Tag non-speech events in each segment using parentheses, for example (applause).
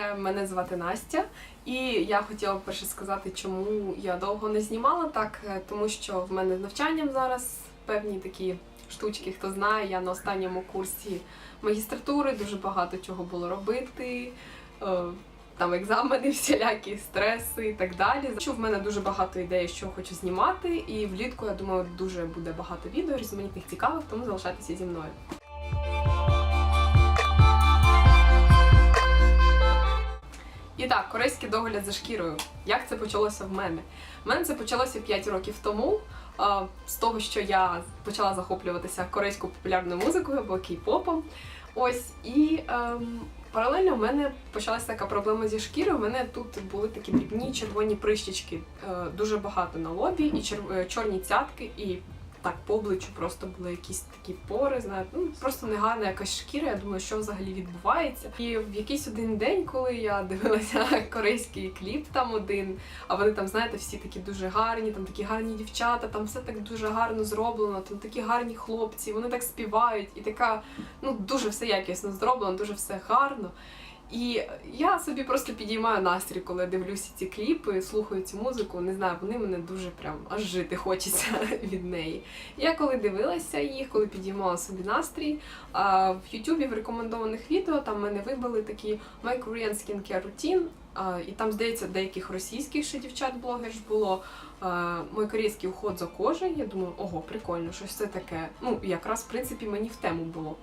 Е, Мене звати Настя, і я хотіла перше сказати, чому я довго не знімала так, е, тому що в мене з навчанням зараз певні такі штучки, хто знає, я на останньому курсі магістратури дуже багато чого було робити. е, Там екзамени, всілякі стреси і так далі. Що в мене дуже багато ідей, що хочу знімати, і влітку я думаю, дуже буде багато відео різноманітних цікавих, тому залишайтеся зі мною. І так, корейський догляд за шкірою. Як це почалося в мене? В мене це почалося 5 років тому. З того, що я почала захоплюватися корейською популярною музикою або кей-попом. Ось і ем, паралельно в мене почалася така проблема зі шкірою. У мене тут були такі дрібні червоні прищички, е, дуже багато на лобі, і чер- е, чорні цятки, і так по обличчю просто були якісь такі пори, знаєте, ну просто негарна якась шкіра. Я думаю, що взагалі відбувається. І в якийсь один день, коли я дивилася (laughs) корейський кліп, там один, а вони там, знаєте, всі такі дуже гарні, там такі гарні дівчата, там все так дуже гарно зроблено, там такі гарні хлопці, вони так співають, і така, ну дуже все якісно зроблено, дуже все гарно. І я собі просто підіймаю настрій, коли дивлюся ці кліпи, слухаю цю музику. Не знаю, вони мене дуже прям аж жити хочеться (laughs) від неї. Я коли дивилася їх, коли підіймала собі настрій, в Ютубі в рекомендованих відео там мене вибили такі My Korean Skincare Routine, і там, здається, деяких російських ще дівчат-блогерів було мой корейський уход за кожею. Я думаю, ого, прикольно, щось це таке. Ну, якраз в принципі мені в тему було.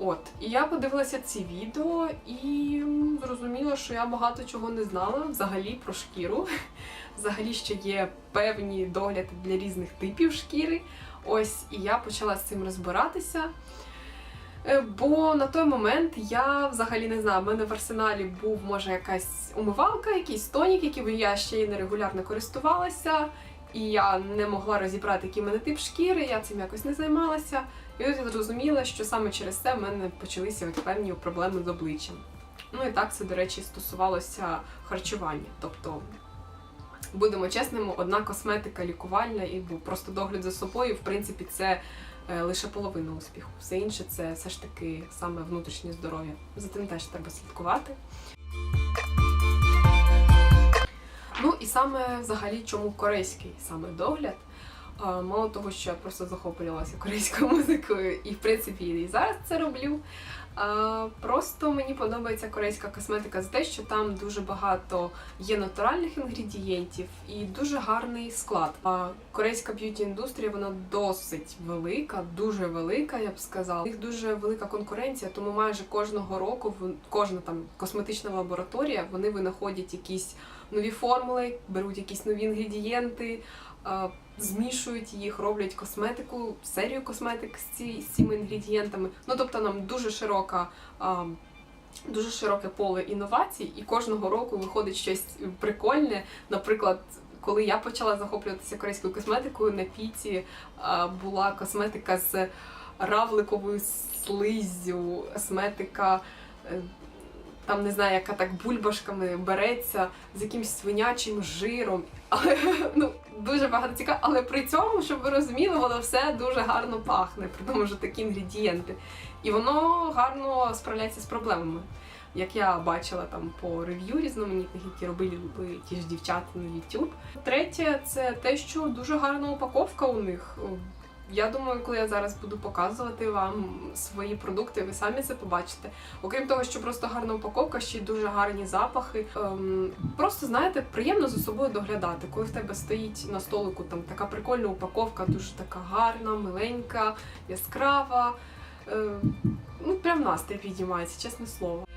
От, і я подивилася ці відео і зрозуміла, що я багато чого не знала взагалі про шкіру. (laughs) Взагалі, що є певні догляди для різних типів шкіри. Ось, і я почала з цим розбиратися. Е, Бо на той момент я взагалі не знаю, в мене в арсеналі був може якась умивалка, якийсь тонік, яким я ще й нерегулярно користувалася, і я не могла розібрати, який мене тип шкіри, я цим якось не займалася. І ось я зрозуміла, що саме через це в мене почалися от певні проблеми з обличчям. Ну і так це, до речі, стосувалося харчування. Тобто, будемо чесними, одна косметика лікувальна і був просто догляд за собою, в принципі, це е, лише половина успіху. Все інше це все ж таки саме внутрішнє здоров'я. За тим теж треба слідкувати. Ну і саме взагалі, чому корейський саме догляд. Мало того, що я просто захоплювалася корейською (laughs) музикою, і в принципі і зараз це роблю. Просто мені подобається корейська косметика за те, що там дуже багато є натуральних інгредієнтів і дуже гарний склад. Корейська б'юті індустрія вона досить велика, дуже велика, я б сказала. Них дуже велика конкуренція, тому майже кожного року кожна там косметична лабораторія вони винаходять якісь нові формули, беруть якісь нові інгредієнти. Змішують їх, роблять косметику, серію косметик з, ці, з цими інгредієнтами. Ну тобто нам дуже широка, а, дуже широке поле інновацій, і кожного року виходить щось прикольне. Наприклад, коли я почала захоплюватися корейською косметикою, на піці була косметика з равликовою слиззю, косметика. Там не знаю, яка так бульбашками береться з якимсь свинячим жиром. Але (laughs) ну дуже багато цікаво. Але при цьому, щоб ви розуміли, воно все дуже гарно пахне, при тому, що такі інгредієнти. І воно гарно справляється з проблемами. Як я бачила там по рев'ю різноманітних, які робили ті ж дівчата на YouTube. Третє, це те, що дуже гарна упаковка у них. Я думаю, коли я зараз буду показувати вам свої продукти, ви самі це побачите. Окрім того, що просто гарна упаковка, ще й дуже гарні запахи. Ем, просто знаєте, приємно за собою доглядати. Коли в тебе стоїть на столику там така прикольна упаковка, дуже така гарна, миленька, яскрава. Ем, ну, прям настрій підіймається, чесне слово.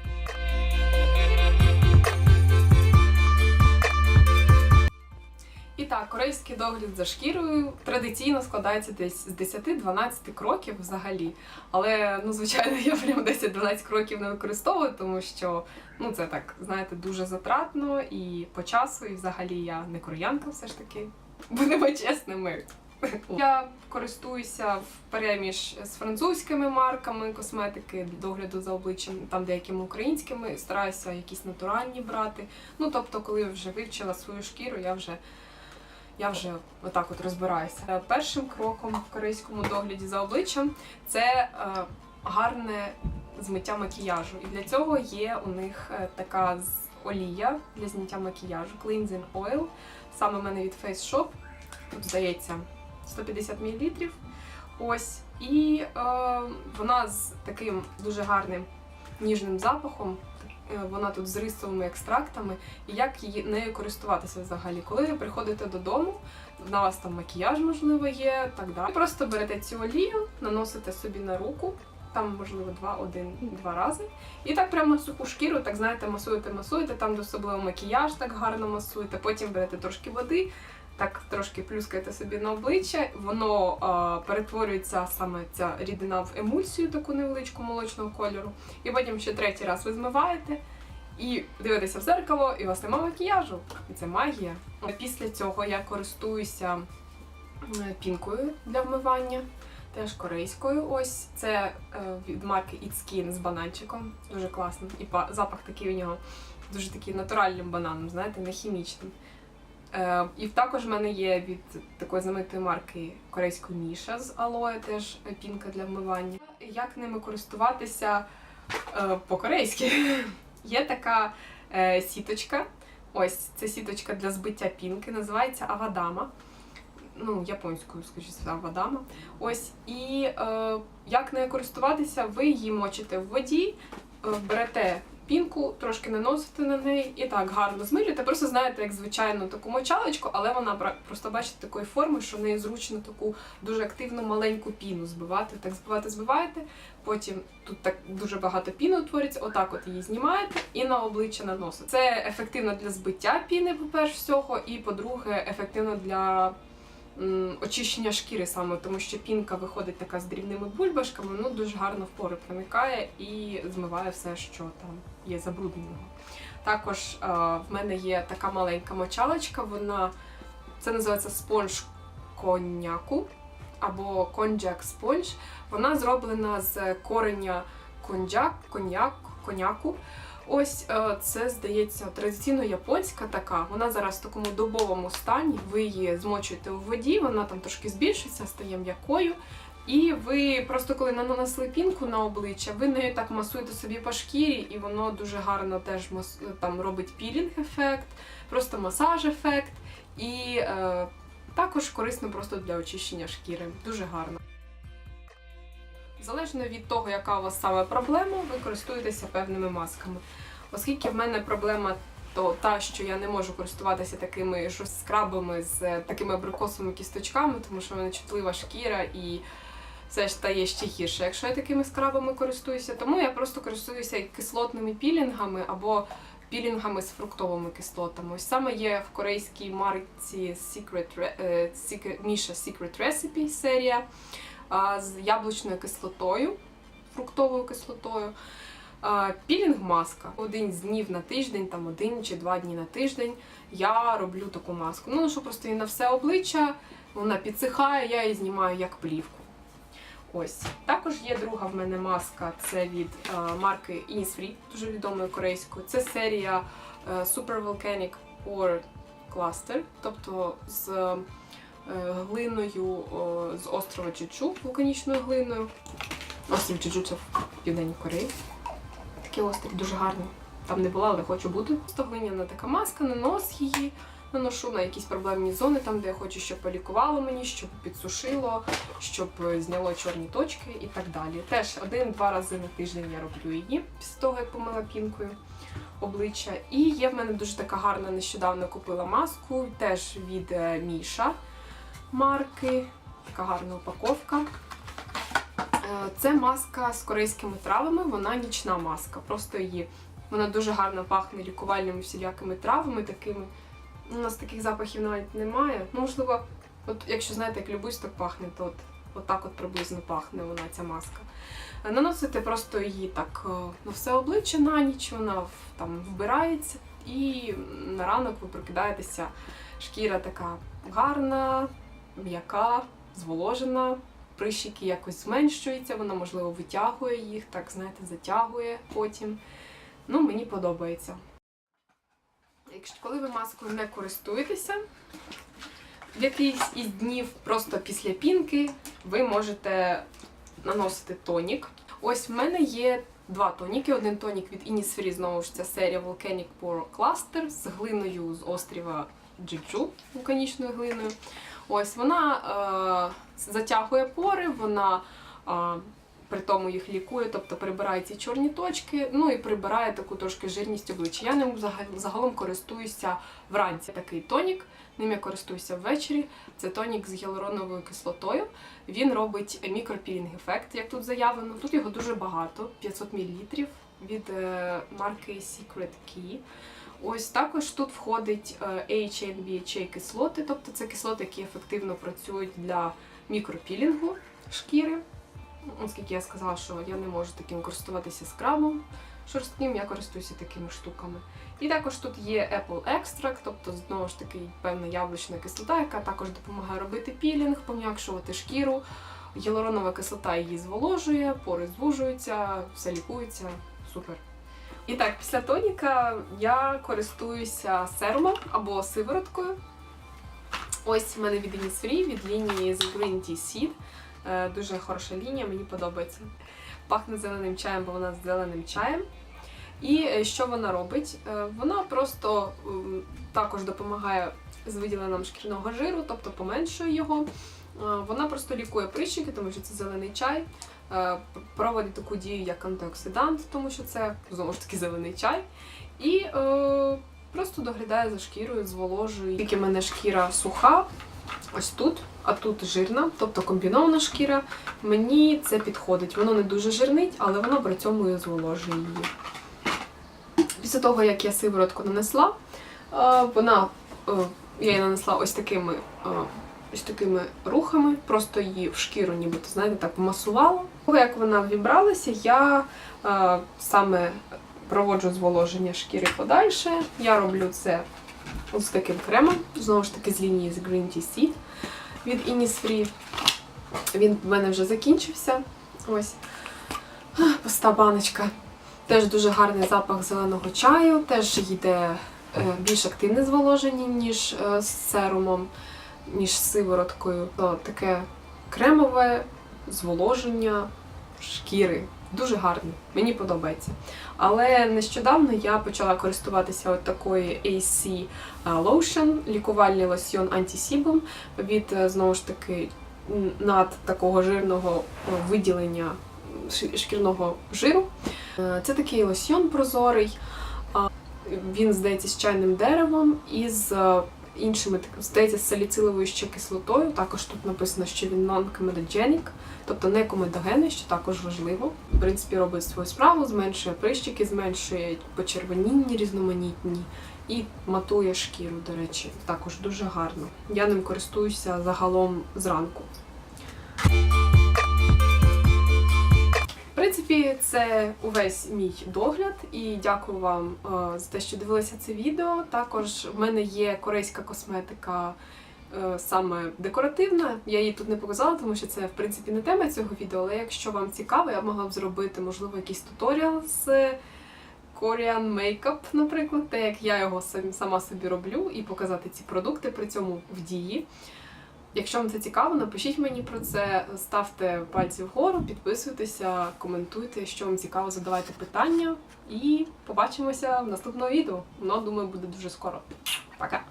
Так, догляд за шкірою традиційно складається десь з 10-12 кроків взагалі. Але, ну, звичайно, я прям 10-12 кроків не використовую, тому що ну, це так, знаєте, дуже затратно і по часу, і взагалі я не кореянка все ж таки. Будемо чесними. Я користуюся в переміж з французькими марками косметики догляду за обличчям, там деякими українськими, стараюся якісь натуральні брати. Ну тобто, коли вже вивчила свою шкіру, я вже я вже отак от розбираюся. Е, Першим кроком в корейському догляді за обличчям це е, гарне змиття макіяжу. І для цього є у них е, така олія для зняття макіяжу Cleansing Oil. Саме в мене від Face Shop. Тут здається 150 мл. Ось. І е, вона з таким дуже гарним ніжним запахом. Е, Вона тут з рисовими екстрактами. І як її нею користуватися взагалі? Коли ви приходите додому, на вас там макіяж, можливо, є, так далі. Просто берете цю олію, наносите собі на руку, там, можливо, два, один, два рази. І так прямо суху шкіру, так знаєте, масуєте, масуєте, там особливо макіяж так гарно масуєте. Потім берете трошки води, так трошки плюскаєте собі на обличчя, воно а, перетворюється саме ця рідина в емульсію, таку невеличку молочного кольору. І потім ще третій раз ви змиваєте. І дивитеся в зеркало, і у вас немає макіяжу. І це магія. Після цього я користуюся пінкою для вмивання, теж корейською. Ось це е, від марки It Skin з бананчиком. Дуже класно. І па- запах такий у нього дуже такий натуральним бананом, знаєте, не хімічним. Е, і також в мене є від такої знаменитої марки корейської Міша з алоє, теж пінка для вмивання. Як ними користуватися е, по-корейськи? (laughs) Є така е, сіточка. Ось це сіточка для збиття пінки, називається Авадама. Ну, японською, скажімо, Авадама. Ось, і е, як нею користуватися, ви її мочите в воді, е, берете пінку, трошки наносите на неї і так гарно змилюєте. Просто знаєте, як звичайну таку мочалочку, але вона просто бачите такої форми, що в неї зручно таку дуже активну маленьку піну збивати. Так збивати, збиваєте. Потім тут так дуже багато піни утворюється. Отак от її знімаєте і на обличчя наносите. Це ефективно для збиття піни, по-перше всього, і по-друге, ефективно для очищення шкіри саме, тому що пінка виходить така з дрібними бульбашками, ну дуже гарно в пори проникає і змиває все, що там є забрудненого. Також е, в мене є така маленька мочалочка, вона це називається спонж коньяку або коньяк спонж. Вона зроблена з кореня коньяк, коньяк, коняку. Ось е, це здається традиційно японська така. Вона зараз в такому добовому стані. Ви її змочуєте у воді, вона там трошки збільшиться, стає м'якою. І ви просто коли нанесли пінку на обличчя, ви нею так масуєте собі по шкірі, і воно дуже гарно теж там робить пілінг-ефект, просто масаж-ефект. І е, також корисно просто для очищення шкіри. Дуже гарно. Залежно від того, яка у вас саме проблема, ви користуєтеся певними масками. Оскільки в мене проблема то та, що я не можу користуватися такими скрабами з е, такими абрикосовими кісточками, тому що в мене чутлива шкіра і все ж стає ще гірше, якщо я такими скрабами користуюся. Тому я просто користуюся кислотними пілінгами або пілінгами з фруктовими кислотами. Ось саме є в корейській марці Secret, Re- е, Misha Secret Recipe серія з яблучною кислотою, фруктовою кислотою. Пілінг маска. Один з днів на тиждень, там один чи два дні на тиждень я роблю таку маску. Ну, що просто і на все обличчя, вона підсихає, я її знімаю як плівку. Ось. Також є друга в мене маска, це від марки Innisfree, дуже відомої корейської. Це серія е, Super Volcanic Pore Cluster, тобто з глиною з острова Чучу, вулканічною глиною. Острів Чучу це в Південній Кореї. Такий острів дуже гарний. Там не була, але хочу бути. Просто глиняна така маска, нанос її. Наношу на якісь проблемні зони, там, де я хочу, щоб полікувало мені, щоб підсушило, щоб е, зняло чорні точки і так далі. Теж один-два рази на тиждень я роблю її після того, як помила пінкою обличчя. І є в мене дуже така гарна, нещодавно купила маску, теж від е, Міша марки. Така гарна упаковка. Е, Це маска з корейськими травами, вона нічна маска. Просто її вона дуже гарно пахне лікувальними всілякими травами такими. У нас таких запахів навіть немає. Ну, можливо, от якщо знаєте, як любиш, так пахне, то от, от так от приблизно пахне вона ця маска. Е, Наносите просто її так е, на все обличчя на ніч, вона там вбирається, і на ранок ви прокидаєтеся. Шкіра така гарна, м'яка, зволожена. Прищики якось зменшуються, вона, можливо, витягує їх, так, знаєте, затягує потім. Ну, мені подобається. Якщо коли ви маскою не користуєтеся, в якийсь із днів просто після пінки ви можете наносити тонік. Ось в мене є два тоніки. Один тонік від Innisfree, знову ж ця серія Volcanic Pore Cluster з глиною з острова Джиджу, вулканічною глиною. Ось вона е, затягує пори, вона е, при тому їх лікує, тобто прибирає ці чорні точки, ну і прибирає таку трошки жирність обличчя. Я ним загалом користуюся вранці. Такий тонік, ним я користуюся ввечері. Це тонік з гіалуроновою кислотою. Він робить мікропілінг ефект, як тут заявлено. Тут його дуже багато, 500 мл від е, марки Secret Key. Ось також тут входить е, AHA and BHA кислоти, тобто це кислоти, які ефективно працюють для мікропілінгу шкіри. Оскільки я сказала, що я не можу таким користуватися скрабом шорстким, я користуюся такими штуками. І також тут є Apple Extract, тобто знову ж таки певна яблучна кислота, яка також допомагає робити пілінг, пом'якшувати шкіру. Гіалуронова кислота її зволожує, пори звужуються, все лікується. Супер. І так, після тоніка я користуюся серумом або сивороткою. Ось в мене від Innisfree, від лінії The Green Tea Seed. Е, Дуже хороша лінія, мені подобається. Пахне зеленим чаєм, бо вона з зеленим чаєм. І е, що вона робить? Е, Вона просто також допомагає з виділенням шкірного жиру, тобто поменшує його. Вона просто лікує прищики, тому що це зелений чай. Проводить таку дію як антиоксидант, тому що це знову ж таки зелений чай. І е, просто доглядає за шкірою, зволожує. Тільки в мене шкіра суха, ось тут, а тут жирна, тобто комбінована шкіра. Мені це підходить. Воно не дуже жирнить, але воно при цьому і зволожує її. Після того, як я сиворотку нанесла, е, вона, е, я її нанесла ось такими, е, ось такими рухами, просто її в шкіру, нібито, знаєте, так помасувала. Того, як вона вібралася, я саме проводжу зволоження шкіри подальше. Я роблю це ось таким кремом, знову ж таки з лінії з Green Tea Seed від Innisfree. Він в мене вже закінчився. Ось. Пуста баночка. Теж дуже гарний запах зеленого чаю, теж йде е, більш активне зволоження, ніж е, з серумом, ніж з сивороткою. То таке кремове зволоження шкіри. Дуже гарне, мені подобається. Але нещодавно я почала користуватися от такою AC Lotion, лікувальний лосьйон антисібум від е, знову ж таки над такого жирного е, виділення шкірного жиру. Е, Це такий лосьйон прозорий. Він здається з чайним деревом і з е, іншими здається з саліциловою ще кислотою. Також тут написано, що він non-comedogenic, тобто не комедогенний, що також важливо. В принципі, робить свою справу, зменшує прищики, зменшує почервоніння різноманітні і матує шкіру, до речі, також дуже гарно. Я ним користуюся загалом зранку. Принципі, це увесь мій догляд, і дякую вам е, за те, що дивилися це відео. Також в мене є корейська косметика. е, Саме декоративна, я її тут не показала, тому що це в принципі не тема цього відео. Але якщо вам цікаво, я б могла б зробити, можливо, якийсь туторіал з Korean Makeup, наприклад, те, як я його сама собі роблю, і показати ці продукти при цьому в дії. Якщо вам це цікаво, напишіть мені про це, ставте пальці вгору, підписуйтеся, коментуйте, що вам цікаво, задавайте питання. І побачимося в наступному відео. Воно, думаю, буде дуже скоро. Пока!